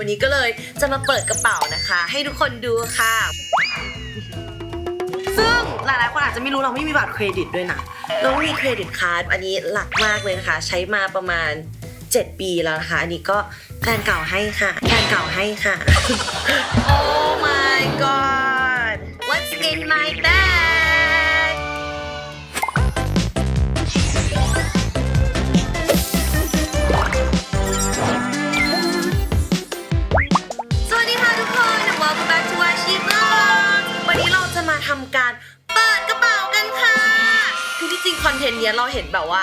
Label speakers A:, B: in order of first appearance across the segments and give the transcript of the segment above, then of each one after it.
A: วันนี้ก็เลยจะมาเปิดกระเป๋านะคะ ให้ทุกคนดูค่ะ ซึ่งหลายๆคนอาจจะไม่รู้เราไม่มีบัตรเครดิตด้วยนะเราไม่มีเครดิตการ์ดอันนี้หลักมากเลยนะคะ ใช้มาประมาณ 7 ปีแล้วนะคะ อันนี้ก็แฟนเก่าให้ค่ะแฟนเก่าให้ค่ะ Oh my god What's in my bag เนี้ยเราเห็นแบบว่า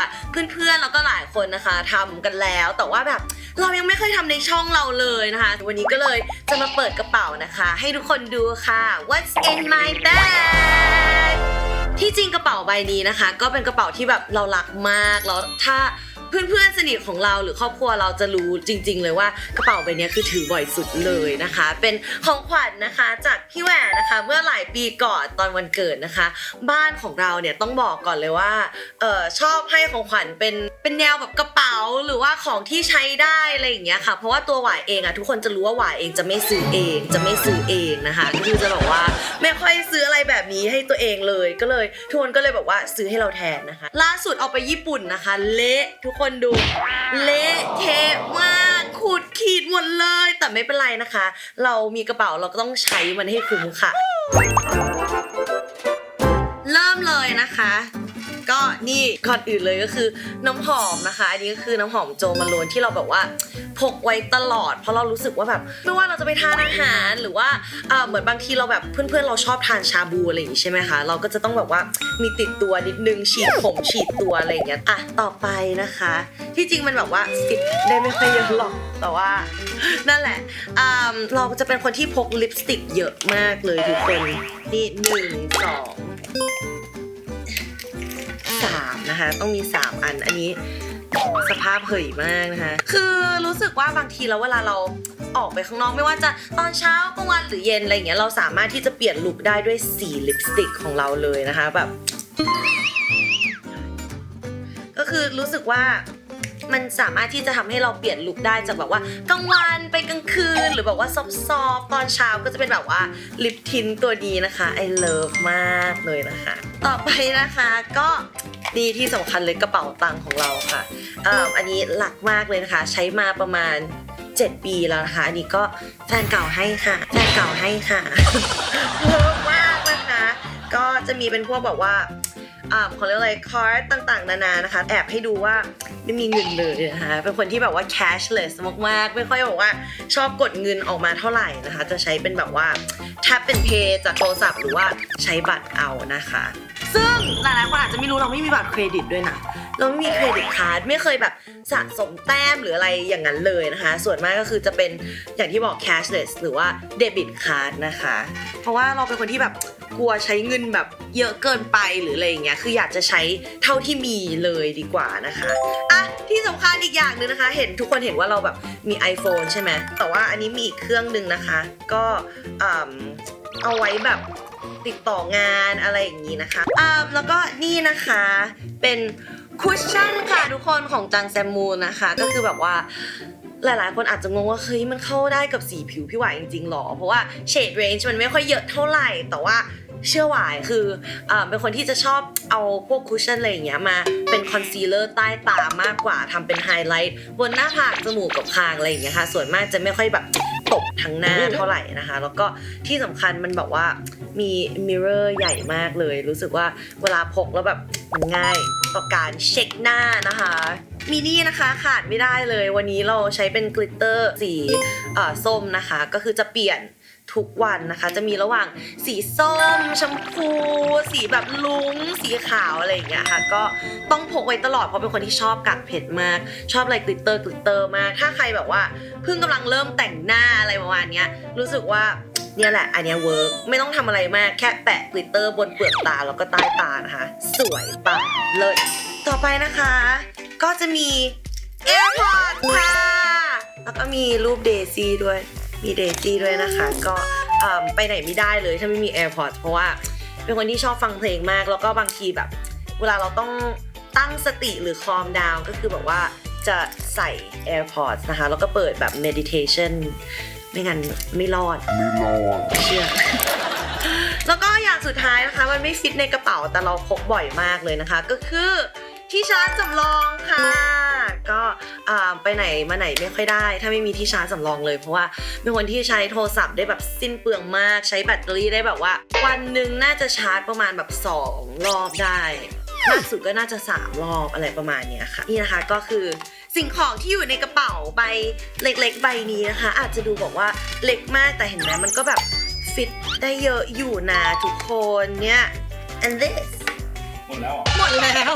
A: เพื่อนๆแล้วก็หลายคนนะคะทำกันแล้ว แต่ว่าแบบเรายังไม่เคยทำในช่องเราเลยนะคะ วันนี้ก็เลยจะมาเปิดกระเป๋านะคะ ให้ทุกคนดูค่ะ What's in my bag ที่จริงกระเป๋าใบนี้นะคะ ก็เป็นกระเป๋าที่แบบเรารักมากแล้วถ้า เพื่อนๆสนิทของเราหรือครอบครัวเราจะรู้จริง ๆ เลยว่ากระเป๋าใบนี้คือถือบ่อยสุดเลยนะคะ เป็นของขวัญนะคะจากพี่แหวนนะคะ เมื่อหลายปีก่อนตอนวันเกิดนะคะ บ้านของเราเนี่ยต้องบอกก่อนเลยว่าเออชอบให้ของขวัญเป็นเป็นแนวแบบกระเป๋าหรือว่าของที่ใช้ได้อะไรอย่างเงี้ยค่ะ เพราะว่าตัวหวายเองอะทุกคนจะรู้ว่าหวายเองจะไม่ซื้อเอง จะไม่ซื้อเองนะคะก็คือจะบอกว่าไม่ค่อยซื้ออะไรแบบนี้ให้ตัวเองเลยก็เลยทุกคนก็เลยบอกว่าซื้อให้เราแทนนะคะ ล่าสุดเอาไปญี่ปุ่นนะคะ เละทุกคนดู เละเทะมากขูดขีดหมดเลย แต่ไม่เป็นไรนะคะ เรามีกระเป๋าเราก็ต้องใช้มันให้คุ้มค่ะ เริ่มเลยนะคะ ก็นี่ก่อนอื่นเลยก็คือน้ำหอมนะคะ อันนี้ก็คือน้ำหอมโจมาโลนที่เราแบบว่าพกไว้ตลอด เพราะเรารู้สึกว่าแบบไม่ว่าเราจะไปทานอาหารหรือว่าเหมือนบางทีเราแบบเพื่อนๆเราชอบทานชาบูอะไรอย่างงี้ใช่ไหมคะเราก็จะต้องแบบว่ามีติดตัวนิดนึงฉีดผมฉีดตัวอะไรอย่างเงี้ยอะต่อไปนะคะ ที่จริงมันแบบว่าติดได้ไม่ค่อยเยอะหรอกแต่ว่านั่นแหละอ่าเราจะเป็นคนที่พกลิปสติกเยอะมากเลยทุกคนนี่หนึ่งสอง สามนะคะ ต้องมี 3 อันอันนี้สภาพเผยมากนะคะ คือรู้สึกว่าบางทีแล้วเวลาเราออกไปข้างนอกไม่ว่าจะตอนเช้ากลางวันหรือเย็นอะไรอย่างเงี้ยเราสามารถที่จะเปลี่ยนลุคได้ด้วยสีลิปสติกของเราเลยนะคะแบบก็คือรู้สึกว่า มันสามารถที่จะทำให้เราเปลี่ยนลุคได้จากแบบว่ากลางวันไปกลางคืน หรือแบบว่าซอฟๆตอนเช้าก็จะเป็นแบบว่าลิปทินตัวนี้นะคะ I love มากเลยนะคะ ต่อไปนะคะก็นี่ที่สำคัญเลยกระเป๋าตังค์ของเราค่ะอ่ออันนี้หลักมากเลยนะคะ ใช้มาประมาณ 7 ปีแล้วนะคะ อันนี้ก็แฟนเก่าให้ค่ะแฟนเก่าให้ค่ะเลิฟมากนะคะ ก็จะมีเป็นพวกแบบว่า อ่าเขาเรียกอะไรคาร์ดต่างๆ นานานะคะ แอบให้ดูว่าไม่มีเงินเลยนะคะเป็นคนที่แบบว่า cashless มากๆ ไม่ค่อยแบบว่าชอบกดเงินออกมาเท่าไหร่นะคะ จะใช้เป็นแบบว่า tap เป็น pay จากโทรศัพท์หรือว่าใช้บัตรเอานะคะ ซึ่งหลายๆคนอาจจะไม่รู้เราไม่มีบัตรเครดิตด้วยนะเราไม่มีเครดิตการ์ดไม่เคยแบบสะสมแต้มหรืออะไรอย่างนั้นเลยนะคะ ส่วนมากก็คือจะเป็นอย่างที่บอก cashless หรือว่า debit card นะคะ เพราะว่าเราเป็นคนที่แบบ กลัวใช้เงินแบบเยอะเกินไปหรืออะไรอย่างเงี้ยคืออยากจะใช้เท่าที่มีเลยดีกว่านะคะอะที่สำคัญอีกอย่างหนึ่งนะคะ เห็นทุกคนเห็นว่าเราแบบมี iPhone ใช่ไหมแต่ว่าอันนี้มีอีกเครื่องหนึ่งนะคะ ก็อืมเอาไว้แบบติดต่องานอะไรอย่างนี้นะคะอ่าแล้วก็นี่นะคะเป็นคุชชั่นค่ะทุกคนของจังแซมมูนนะคะ ก็คือแบบว่า หลายๆ คนอาจจะงงว่าเฮ้ยมันเข้าได้กับสีผิวพี่หวายจริงๆหรอ เพราะว่าเฉดเรนจ์มันไม่ค่อยเยอะเท่าไหร่ แต่ว่าเชื่อหวายคืออเป็นคนที่จะชอบเอาพวกคุชชั่นอะไรอย่างเงี้ยมาเป็นคอนซีลเลอร์ใต้ตามากกว่าทำเป็นไฮไลท์บนหน้าผากจมูกกับคางอะไรอย่างเงี้ยค่ะ ส่วนมากจะไม่ค่อยแบบตบทั้งหน้าเท่าไหร่นะคะ แล้วก็ที่สำคัญมันแบบว่ามีมิเรอร์ใหญ่มากเลย รู้สึกว่าเวลาพกแล้วแบบมันง่ายต่อการเช็คหน้านะคะ มินี่นะคะขาดไม่ได้เลย วันนี้เราใช้เป็นกลิตเตอร์สีอ่อส้มนะคะ ก็คือจะเปลี่ยนทุกวันนะคะ จะมีระหว่างสีส้ม ชมพู สีแบบลุงสีขาวอะไรอย่างเงี้ยค่ะ ก็ต้องพกไว้ตลอดเพราะเป็นคนที่ชอบกัดเผ็ดมาก ชอบอะไรกลิตเตอร์กลิตเตอร์มาก ถ้าใครแบบว่าเพิ่งกำลังเริ่มแต่งหน้าอะไรประมาณเนี้ยรู้สึกว่าเนี่ยแหละ อันนี้เวิร์กไม่ต้องทำอะไรมากแค่แปะกลิตเตอร์บนเปลือกตาแล้วก็ใต้ตานะคะ สวยปังเลยต่อไปนะคะ ก็จะมี AirPods ค่ะ แล้วก็มีรูปเดซี่ด้วย มีเดซี่ด้วยนะคะ ก็เอิ่มไปไหนไม่ได้เลยถ้าไม่มี AirPods เพราะว่าเป็นคนที่ชอบฟังเพลงมาก แล้วก็บางทีแบบ เวลาเราต้องตั้งสติหรือคอมดาวก็คือแบบว่าจะใส่ AirPods นะคะ แล้วก็เปิดแบบ meditation ไม่งั้นไม่รอด
B: ไม่รอด
A: เชื่อแล้วก็อย่างสุดท้ายนะคะ มันไม่ฟิตในกระเป๋าแต่เราพกบ่อยมากเลยนะคะ ก็คือ ที่ชาร์จสำรองค่ะ ก็อ่าไปไหนมาไหนไม่ค่อยได้ ถ้าไม่มีที่ชาร์จสำรองเลย เพราะว่าเป็นคนที่ใช้โทรศัพท์ได้แบบสิ้นเปลืองมาก ใช้แบตเตอรี่ได้แบบว่า วันหนึ่งน่าจะชาร์จประมาณแบบสองรอบได้มากสุดก็น่าจะสามรอบอะไรประมาณเนี้ยค่ะ นี่นะคะก็คือสิ่งของที่อยู่ในกระเป๋าใบเล็กๆ ใบนี้นะคะ อาจจะดูบอกว่าเล็กมากแต่เห็นไหมมันก็แบบฟิตได้เยอะอยู่นะทุกคนเนี่ย and this
C: หมดแล้วเหรอ
A: หมดแล้ว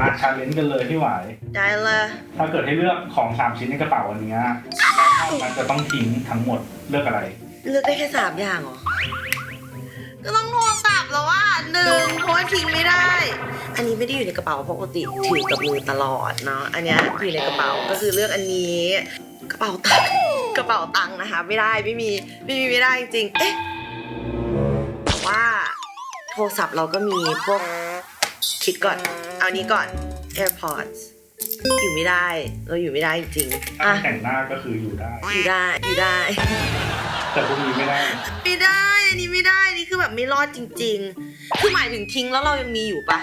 C: อาชาเลนจ์กันเลยพี่หวาย
A: ได้ละ
C: ถ้าเกิดให้เลือกของสามชิ้นในกระเป๋าวันนี้แล้วมันจะต้องทิ้งทั้งหมดเลือกอะไร
A: เลือกได้แค่สามอย่างเหรอ ก็ต้องโทรศัพท์แล้วว่าหนึ่งเพราะว่าทิ้งไม่ได้ อันนี้ไม่ได้อยู่ในกระเป๋าปกติถือกับมือตลอดเนาะ อันเนี้ยอยู่ในกระเป๋าก็คือเลือกอันนี้ กระเป๋าตังค์กระเป๋าตังค์นะคะ ไม่ได้ไม่มีไม่มีไม่ได้จริงๆเอ๊ะแต่ว่า โทรศัพท์เราก็มีพวกคิดก่อน เอานี้ก่อน AirPods อยู่ไม่ได้ เราอยู่ไม่ได้จริงๆ
C: ถ้า
A: อะ
C: แต่งหน้าก็คืออยู่ได้
A: อยู่ได้ อยู่ได้
C: แต่พวกนี้ไม่ได้
A: ไม่ได้ อันนี้ไม่ได้ นี่คือแบบไม่รอดจริง ๆ คือหมายถึงทิ้งแล้วเรายังมีอยู่ปะ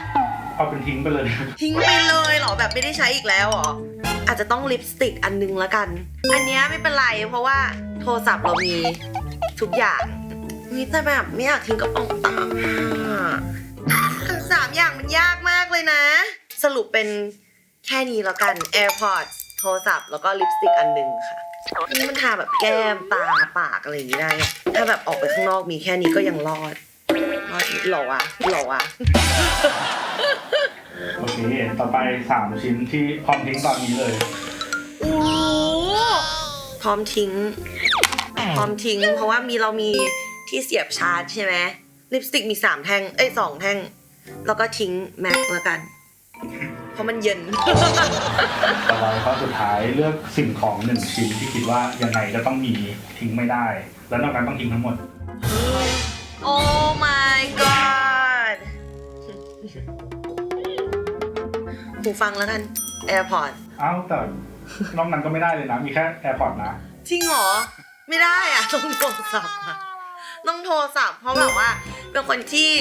C: เอาเป็นทิ้งไปเลย
A: ทิ้งไปเลยเหรอ แบบไม่ได้ใช้อีกแล้วเหรอ อาจจะต้องลิปสติกอันนึงละกัน อันเนี้ยไม่เป็นไร เพราะว่าโทรศัพท์เรามีทุกอย่าง นี่แต่แบบไม่อยากทิ้งกระเป๋าตังค์อะสามอย่างมันยากมากเลยนะ สรุปเป็นแค่นี้แล้วกัน AirPods โทรศัพท์แล้วก็ลิปสติกอันหนึงค่ะ นี่มันทาแบบแก้มตาปากอะไรอย่างนี้ได้อะถ้าแบบออกไปข้างนอกมีแค่นี้ก็ยังรอดรอดหรอวะหรอวะ
C: โอเค ต่อไปสามชิ้นที่พร้อมทิ้งตอนนี้เลย
A: โอ้โหพร้อมทิ้ง พร้อมทิ้ง เพราะว่ามีเรามี ที่เสียบชาร์จใช่ไหมลิปสติกมีสามแท่ง เอ้ยสองแท่ง แล้วก็ทิ้งแม็กแล้วกัน เพราะมันเย็น
C: ต่อไปข้อสุดท้ายเลือกสิ่งของหนึ่งชิ้นที่คิดว่ายังไงก็ต้องมีทิ้งไม่ได้ แล้วนอกนั้นต้องทิ้งทั้งหมด
A: โอ้ my god หูฟังแล้วกัน AirPods
C: เอ้าแต่นอกนั้นก็ไม่ได้เลยนะ มีแค่ AirPods นะ
A: จริงเหรอ ไม่ได้อะต้องโทรศัพท์อะ ต้องโทรศัพท์เพราะแบบว่าเป็นคนที่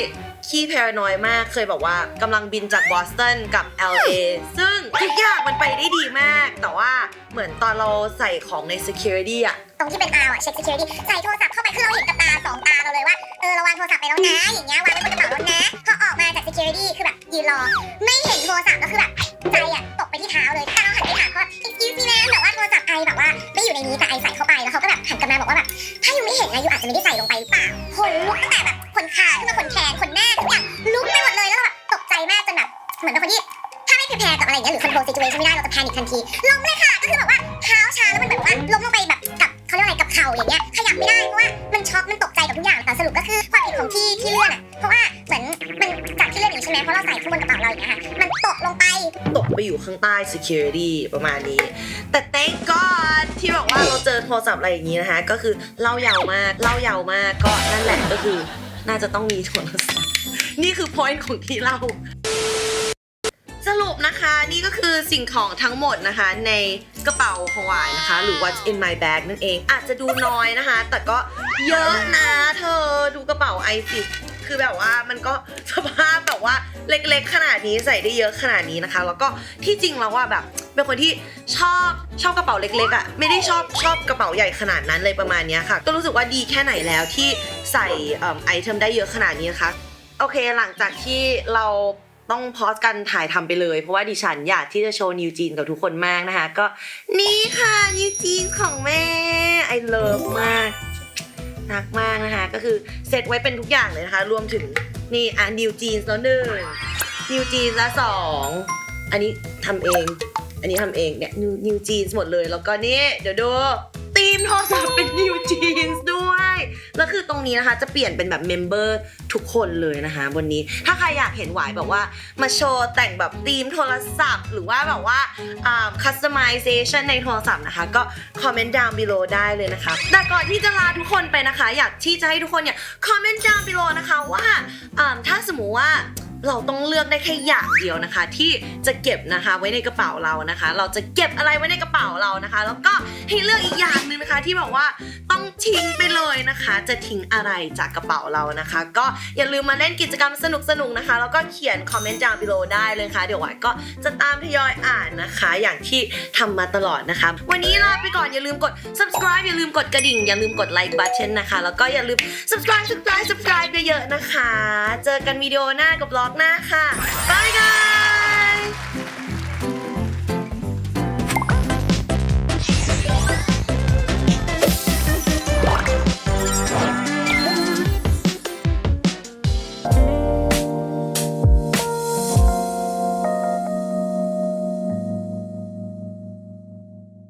A: ขี้พารานอยมากเคยบอกว่ากำลังบินจากบอสตันกับ LA ซึ่งทุกอย่างมันไปได้ดีมาก แต่ว่าเหมือนตอนเราใส่ของใน security อะ
D: ตรงที่เป็น R อะเช็ค security ใส่โทรศัพท์เข้าไปคือเราเห็นกับตาสองตาเราเลยว่า เออเราวางโทรศัพท์ไปแล้วนะ อย่างเงี้ยวางไว้บนกระเป๋าแล้วนะพอออกมาจาก security คือแบบยืนรอ ไม่เห็นโทรศัพท์แล้วคือแบบใจอะตกไปที่เท้าเลยแต่เราหันไปถามเขา excuse me นะแต่ว่าโทรศัพท์ไอแบบว่าไม่อยู่ในนี้แต่ไอใส่เข้าไปแล้วเขาก็แบบหันกลับมาบอกว่าแบบถ้ายูไม่เห็นนะยูอาจจะไม่ได้ใส่ลงไปหรือเปล่าขนลุกตั้งแต่แบบ ขนขาขึ้นมาขนแขนขนหน้าทุกอย่างลุกไปหมดเลยแล้วเราแบบตกใจมากจนแบบเหมือนเป็นคนที่ถ้าไม่ prepare กับอะไรอย่างเงี้ยหรือ control situation ไม่ได้เราจะ panic ทันทีล้มเลยค่ะก็คือแบบว่าเท้าชาแล้วมันแบบว่าล้มลงไปแบบกับเขาเรียกว่าอะไรกับเข่าอย่างเงี้ยขยับไม่ได้เพราะว่ามันช็อกมันตกใจกับทุกอย่างแต่สรุปก็คือความผิดของที่ที่เลื่อนอะเพราะว่าเหมือนมันจากที่เลื่อนอย่างนี้ใช่ไหมเพราะเราใส่ข้างบนกระเป๋าเราอย่างเงี้ยค่ะมันตกลงไป
A: ตกไปอยู่ข้างใต้ security ประมาณนี้ แต่ thank god ที่บอกว่าเราเจอโทรศัพท์อะไรอย่างนี้นะคะก็คือเล่ายาวมากเล่ายาวมากก็นั่นแหละก็คือ น่าจะต้องมีโทรศัพท์นี่คือ point ของที่เล่าสรุปนะคะนี่ก็คือสิ่งของทั้งหมดนะคะ ในกระเป๋าของหวายนะคะ หรือ what's in my bag นั่นเอง อาจจะดูน้อยนะคะ แต่ก็เยอะนะเธอดูกระเป๋าไอซิคือแบบว่ามันก็สภาพแบบว่าเล็กๆ ขนาดนี้ใส่ได้เยอะขนาดนี้นะคะ แล้วก็ที่จริงแล้วว่าแบบเป็นคนที่ชอบชอบกระเป๋าเล็กๆอะ่ะไม่ได้ชอบชอบกระเป๋าใหญ่ขนาดนั้นเลยประมาณนี้ค่ะ ก็รู้สึกว่าดีแค่ไหนแล้วที่ ใส่ไอเทมได้เยอะขนาดนี้นะคะ โอเคหลังจากที่เราต้องพอสกันถ่ายทำไปเลย เพราะว่าดิฉันอยากที่จะโชว์นิวจีนกับทุกคนมากนะคะ ก็นี่ค่ะนิวจีนของแม่ไอเลิฟมากรักมากนะคะ ก็คือเซตไว้เป็นทุกอย่างเลยนะคะ รวมถึงนี่อะนิวจีนแล้วหนึ่งนิวจีนละสองอันนี้ทำเอง อันนี้ทำเองเนี่ยนิวจีนหมดเลย แล้วก็นี่เดี๋ยวดูตีมโทรศัพท์เป็นนิวจีนด้วย แล้วคือตรงนี้นะคะจะเปลี่ยนเป็นแบบเมมเบอร์ทุกคนเลยนะคะบนนี้ ถ้าใครอยากเห็นหวายแบบว่ามาโชว์แต่งแบบธีมโทรศัพท์ หรือว่าแบบว่าอ่า customization ในโทรศัพท์นะคะ ก็คอมเมนต์ดาวน์บีโลได้เลยนะคะ แต่ก่อนที่จะลาทุกคนไปนะคะ อยากที่จะให้ทุกคนเนี่ยคอมเมนต์ดาวน์บีโลนะคะว่าอ่าถ้าสมมติว่า เราต้องเลือกได้แค่อย่างเดียวนะคะ ที่จะเก็บนะคะไว้ในกระเป๋าเรานะคะ เราจะเก็บอะไรไว้ในกระเป๋าเรานะคะ แล้วก็ให้เลือกอีกอย่างหนึ่งนะคะ ที่บอกว่าต้องทิ้งไปเลยนะคะ จะทิ้งอะไรจากกระเป๋าเรานะคะ ก็อย่าลืมมาเล่นกิจกรรมสนุกๆนะคะ แล้วก็เขียนคอมเมนต์ down below ได้เลยค่ะ เดี๋ยวหวายก็จะตามทยอยอ่านนะคะ อย่างที่ทำมาตลอดนะคะ วันนี้ลาไปก่อนอย่าลืมกด subscribe อย่าลืมกดกระดิ่ง อย่าลืมกด like button นะคะ แล้วก็อย่าลืม subscribe subscribe subscribe เยอะๆนะคะ เจอกันวิดีโอหน้ากับบล็อกหน้าค่ะบายค่ะ